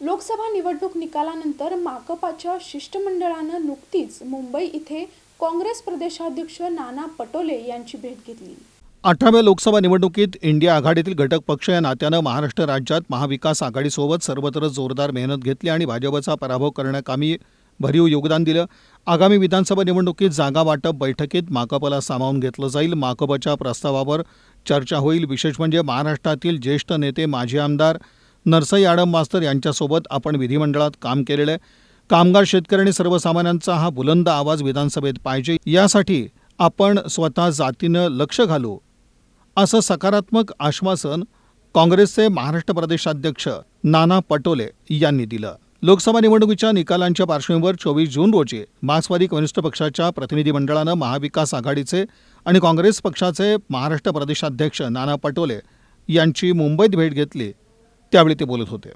लोकसभा निवडणूक निकालानंतर माकपाच्या शिष्टमंडळानं नुकतीच मुंबई इथे काँग्रेस प्रदेशाध्यक्ष नाना पटोले यांची भेट घेतली. अठराव्या लोकसभा निवडणुकीत इंडिया आघाडीतील घटक पक्ष या नात्यानं महाराष्ट्र राज्यात महाविकास आघाडीसोबत सर्वत्र जोरदार मेहनत घेतली आणि भाजपचा पराभव करण्याकामी भरीव योगदान दिलं. आगामी विधानसभा निवडणुकीत जागा वाटप बैठकीत माकपला सामावून घेतलं जाईल. माकपच्या प्रस्तावावर चर्चा होईल. विशेष म्हणजे महाराष्ट्रातील ज्येष्ठ नेते माजी आमदार नरसई आडम मास्तर यांच्यासोबत आपण विधिमंडळात काम केलेलं आहे. कामगार शेतकरी आणि सर्वसामान्यांचा हा बुलंद आवाज विधानसभेत पाहिजे. यासाठी आपण स्वतः जातीनं लक्ष घालू असं सकारात्मक आश्वासन काँग्रेसचे महाराष्ट्र प्रदेशाध्यक्ष नाना पटोले यांनी दिलं. लोकसभा निवडणुकीच्या निकालांच्या पार्श्वभूमीवर चोवीस जून रोजी मार्क्सवादी कम्युनिस्ट पक्षाच्या प्रतिनिधीमंडळानं महाविकास आघाडीचे आणि काँग्रेस पक्षाचे महाराष्ट्र प्रदेशाध्यक्ष नाना पटोले यांची मुंबईत भेट घेतली. त्यावेळी ते बोलत होते.